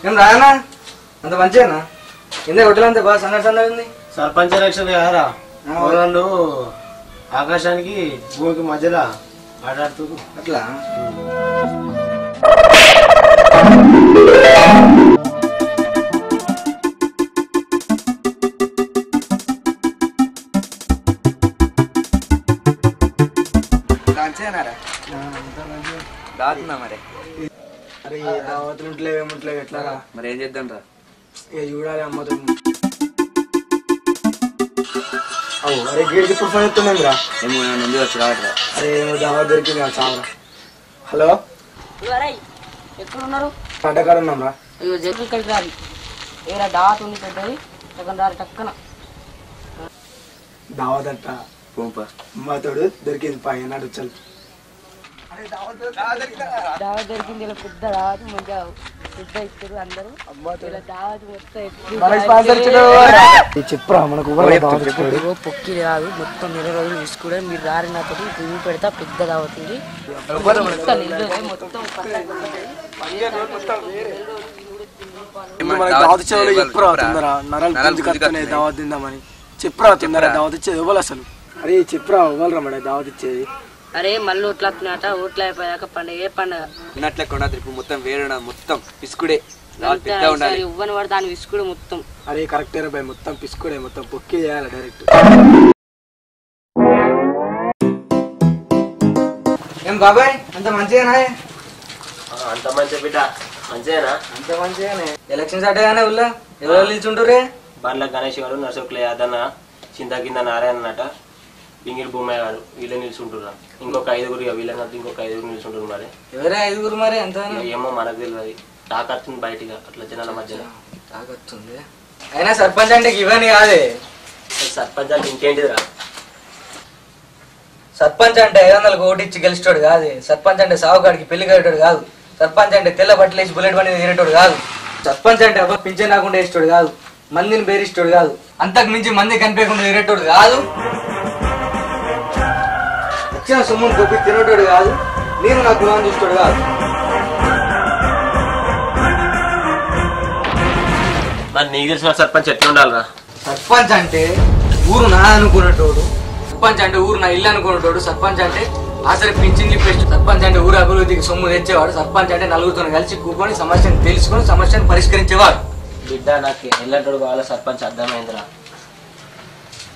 ఏం రాయనా అంత మంచిగానా కింద హోటల్ బాగా సన్న సన్న ఉంది సర్పంచ్ ఎలక్షన్ కారా వాళ్ళు ఆకాశానికి భూమికి మధ్యలో ఆడాడుతూ అట్లా? దాతున్నా మరి. అరే దావతులు ఎట్లారా మరి ఏం చేద్దాం రా? ఇక చూడాలి అమ్మతో అవు అరే గేడికి ఇప్పుడు ఫోన్ ఎత్తున్నాంరా ఏమో ముందు వచ్చి రావట్రా అరే ఏమో దొరికింది ఆ చావరా. హలో? ఎవరై ఎక్కడున్నారు? పంటకాడ ఉన్నాంరా అయ్యో జల్లు ఇక్కడికి రాదు ఏరా దావత్ ఉంది పెద్దది. సగం రారు టక్కన. దావత్ అంట పోంపా అమ్మతోడు దొరికింది పైన చల్ దావత్ దొరికింది ఇలా పెద్ద దావత్ మంచిగా పొక్కి కాదు మొత్తం నెల రోజులు తీసుకుంటే మీరు రారి నాతో పువ్వు పెడతా పెద్ద దావత్ ఉంది మొత్తం నెల రోజులు మొత్తం ఇప్పుడు మనకి దావత్ ఇచ్చేవాళ్ళు చెప్పురా తొందర? నరాలు గుంజుకొస్తున్నాయి దావత్ తిందామని. చెప్పురా తొందర? దావత్ ఇచ్చేది ఇవ్వాలి అసలు. అరే చెప్పురా ఇవ్వాలరా మన దావత్ ఇచ్చేది. అరే మళ్ళీ ఓట్లు వస్తున్నాయట ఓట్లు అయిపోయాక పండుగ ఏ పండుగ? ఉన్నట్లే కొండ ఇప్పుడు మొత్తం వేరే మొత్తం పిసుకుడే. ఇవ్వని వాడు దాని విసుకుడు మొత్తం. అరే కరెక్టే రా భయ్ మొత్తం పిసుకోడే మొత్తం పొక్కి చేయాలి డైరెక్ట్ ఏం బాబాయ్ అంత మంచిగానా అంత మంచి బిడ్డ. మంచిదేనా అంత మంచిగానే. ఎలక్షన్స్ అట్టగానే ఉల్లా ఎవరు నిల్చుంటారే బండ్ల గణేష్ గారు నరసకుల యాదన్న చింత కింద నారాయణ అన్నట. పింగిడి భూమయ్య గారు వీళ్ళే నిల్చుంటున్నారు ఇంకొక ఐదుగురు ఇక వీళ్ళ నట్టు ఇంకొక ఐదుగురు నిల్చుంటారు మరి. ఎవరే ఐదుగురు మరి ఇక ఏమో మనకు తెలియదు తాకత్తుంది బయటిగా అట్లా జనాల మధ్యలో తాగొస్తుంది అయినా సర్పంచ్ అంటే ఇవన్నీ కాదే? సర్పంచ్ అంటే ఇంకేంటిదిరా? సర్పంచ్ అంటే ఐదు వందలకు ఓటు ఇచ్చి గెలిచేటోడు కాదు. సర్పంచ్ అంటే సావుకాడికి పెళ్ళి కట్టేటోడు కాదు. సర్పంచ్ అంటే తెల్ల బట్టలు వేసి బుల్లెట్ బండి తినేటోడు కాదు. సర్పంచ్ అంటే అబ్బా పింఛన్ రాకుండా వేసేటోడు కాదు. మందిని బేరిస్తాడు కాదు. అంతకు మించి మంది కనిపించకుండా తినేటోడు కాదు. వచ్చిన సొమ్మును గొప్పి తినేటోడు కాదు నేను నా గుణం చూస్తాడు కాదు. మరి నీకు తెలిసిన సర్పంచ్ ఎట్లా ఉండాలిరా? సర్పంచ్ అంటే ఊరు నా అనుకునేటోడు సర్పంచ్ అంటే ఊరు నా ఇల్లు అనుకునేటోడు సర్పంచ్ అంటే ఆసరి పింఛన్లు ఇప్పేసి సర్పంచ్ అంటే ఊరు అభివృద్ధికి సొమ్ము తెచ్చేవాడు సర్పంచ్ అంటే నలుగురితో కలిసి కూకొని సమస్యను తెలుసుకొని సమస్యను పరిష్కరించేవాడు. బిడ్డ నాకు ఎల్లంటాడు కావాల సర్పంచ్ అర్థమైందిరా.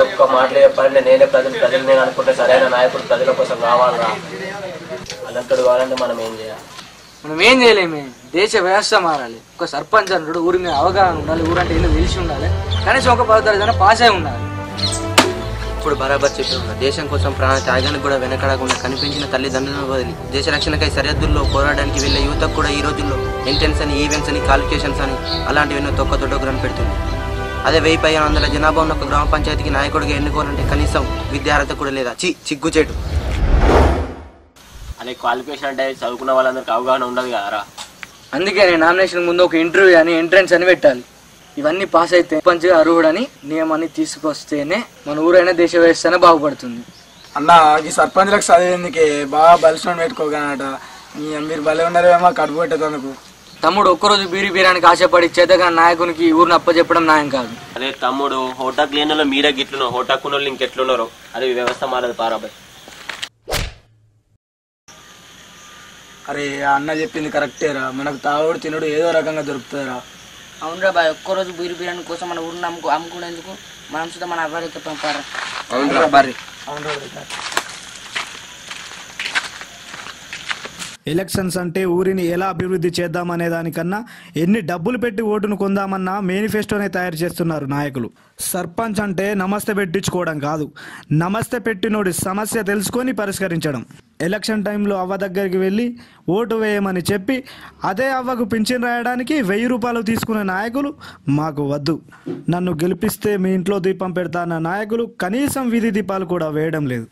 ఒక్క మాటలు చెప్పాలంటే నేనే ప్రజలు ప్రజలు నేను అనుకుంటే సరైన నాయకుడు ప్రజల కోసం కావాలరా అలాంటాడు కావాలంటే మనం ఏం చేయాలి? మనం ఏం చేయలేమే? దేశ వ్యవస్థ మారాలి. ఒక సర్పంచ్ అంటాడు ఊరి మీద అవగాహన ఉండాలి ఊరంటే ఇల్లు తెలిసి ఉండాలి. కనీసం ఒక పదహారు పాస్ అయి ఉండాలి. ఇప్పుడు బరాబర్ చెప్పిన దేశం కోసం ప్రాణ త్యాగానికి కూడా వెనకడకుండా కనిపించిన తల్లిదండ్రులను వదిలి దేశ రక్షణకై సరిహద్దుల్లో పోరాడడానికి వెళ్ళే యువతకు కూడా ఈ రోజుల్లో ఎంట్రెన్స్ అని ఈవెంట్స్ అని క్వాలిఫికేషన్స్ అని అలాంటివి ఎన్నో తొక్క తొడగురని పెడుతుంది అదే వెయ్యి పై వందల జనాభా ఉన్న ఒక గ్రామ పంచాయతీకి నాయకుడిగా ఎన్నుకోవాలంటే కనీసం విద్యార్హత కూడా లేదా? చి చిగ్గుచేటు. అదే క్వాలిఫికేషన్ అంటే చదువుకున్న వాళ్ళందరికీ అవగాహన ఉండదు కదరా అందుకే నేను నామినేషన్ ముందు ఒక ఇంటర్వ్యూ అని ఎంట్రన్స్ అని పెట్టాలి. ఇవన్నీ పాస్ అయితే పంచగా అర్హుడని నియమాన్ని తీసుకొస్తేనే మన ఊరైనా దేశ వ్యవస్థనే బాగుపడుతుంది. అన్న ఈ సర్పంచ్లకు చదివేందుకే బాగా బలిసిన పెట్టుకోగానట ఈ- మీరు భలే ఉన్నారేమో కడుపు పెట్టేందుకు తమ్ముడు ఒక్కరోజు బీరి బీరానికి ఆశపడి చేతగా నాయకునికి ఊరిని అప్పచెప్పడం న్యాయం కాదు. అదే తమ్ముడు హోటాక్ లేని వాళ్ళు మీరే గిట్లునో హోటాక్ ఉన్న వాళ్ళు ఇంకెట్లున్నారో అదే వ్యవస్థ మారదు పారాబాయ్ అరే ఆ అన్న చెప్పింది కరెక్టేరా మనకు తాగుడు తినుడు ఏదో రకంగా దొరుకుతుందిరా అవునరా బాయ్ ఒక్కరోజు బీరు బీరాని కోసం మన ఊరిని అమ్ముకు అమ్ముకునేందుకు మనం సుధా మన అవ్వరికి పంపారా అవును బర్రి ఎలక్షన్స్ అంటే ఊరిని ఎలా అభివృద్ధి చేద్దామనే దానికన్నా ఎన్ని డబ్బులు పెట్టి ఓటును కొందామన్న మేనిఫెస్టోనే తయారు చేస్తున్నారు నాయకులు. సర్పంచ్ అంటే నమస్తే పెట్టించుకోవడం కాదు. నమస్తే పెట్టినోడి సమస్య తెలుసుకొని పరిష్కరించడం. ఎలక్షన్ టైంలో అవ్వ దగ్గరికి వెళ్ళి ఓటు వేయమని చెప్పి అదే అవ్వకు పింఛన్ రాయడానికి వెయ్యి రూపాయలు తీసుకునే నాయకులు మాకు వద్దు. నన్ను గెలిపిస్తే మీ ఇంట్లో దీపం పెడతా అన్న నాయకులు కనీసం వీధి దీపాలు కూడా వేయడం లేదు.